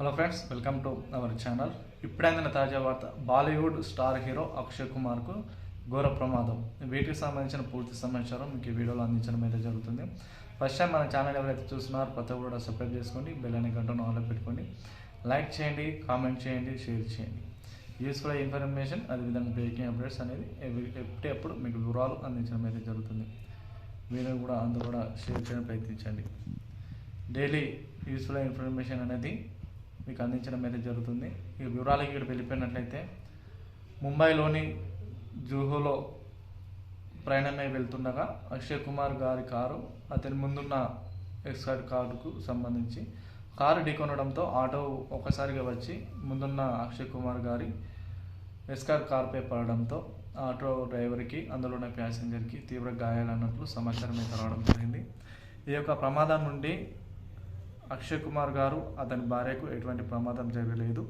Hello friends welcome to our channel ఇప్పుడైందిన తాజా వార్త Bollywood star hero Akshay కుమార్కు ఘోర ప్రమాదం. వీటికి సంబంధించిన పూర్తి సమాచారం మీకు ఈ వీడియోలో అందించడం అయితే జరుగుతుంది. ఫస్ట్ టైం మన ఛానల్ ఎవరైతే చూస్తున్నారో ప్రతి ఒక్కరు కూడా సబ్స్క్రైబ్ చేసుకోండి బెల్ అనే గంటను ఆన్లో పెట్టుకోండి లైక్ చేయండి కామెంట్ చేయండి షేర్ చేయండి. యూస్ఫుల్ ఇన్ఫర్మేషన్ అదేవిధంగా బ్రేకింగ్ అప్డేట్స్ అనేది ఎవ్రీ- ఎప్పుడెప్పుడు మీకు వివరాలు అందించడం అయితే జరుగుతుంది. వీడియో కూడా అందరూ కూడా షేర్ చేయడం ప్రయత్నించండి. డైలీ యూస్ఫుల్ ఇన్ఫర్మేషన్ అనేది మీకు అందించడం అయితే జరుగుతుంది. ఈ వివరాలకి ఇక్కడ వెళ్ళిపోయినట్లయితే ముంబైలోని జూహులో ప్రయాణమై వెళ్తుండగా అక్షయ్ కుమార్ గారి కారు అతని ముందున్న ఎక్స్కార్ కారుకు సంబంధించి కారు ఢీకొనడంతో ఆటో ఒకసారిగా వచ్చి ముందున్న అక్షయ్ కుమార్ గారి ఎస్కార్ కార్పై పడడంతో ఆటో డ్రైవర్కి అందులో ఉన్న ప్యాసింజర్కి తీవ్ర గాయాలన్నట్లు సమాచారం అయితే రావడం జరిగింది. ఈ యొక్క ప్రమాదం నుండి అక్షయ్ కుమార్ గారు అతని భార్యకు ఎటువంటి ప్రమాదం జరగలేదు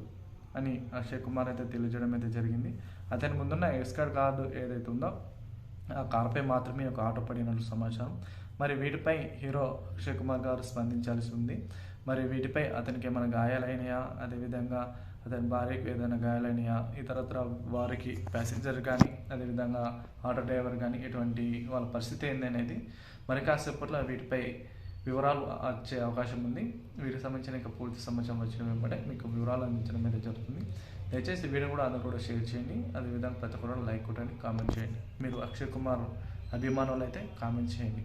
అని అక్షయ్ కుమార్ అయితే తెలియజేయడం అయితే జరిగింది. అతని ముందున్న ఎస్కార్ కార్డు ఏదైతే ఉందో ఆ కార్పై మాత్రమే ఒక ఆటో పడినట్లు సమాచారం. మరి వీటిపై హీరో అక్షయ్ కుమార్ గారు స్పందించాల్సి ఉంది. మరి వీటిపై అతనికి ఏమైనా గాయాలైనయా అదేవిధంగా అతని భార్యకు ఏదైనా గాయాలైనయా ఇతరత్ర వారికి ప్యాసింజర్ కానీ అదేవిధంగా ఆటో డ్రైవర్ కానీ ఎటువంటి వాళ్ళ పరిస్థితి ఏంది అనేది మరి కాసేపట్లో వీటిపై వివరాలు వచ్చే అవకాశం ఉంది. వీరికి సంబంధించిన ఇంకా పూర్తి సమాచారం వచ్చిన వెంబడే మీకు వివరాలు అందించడం అయితే జరుగుతుంది. దయచేసి వీడియో కూడా అందరూ కూడా షేర్ చేయండి. అదేవిధంగా ప్రతి ఒక్కరు లైక్ కొట్టండి కామెంట్ చేయండి. మీరు అక్షయ్ కుమార్ అభిమానులు అయితే కామెంట్ చేయండి.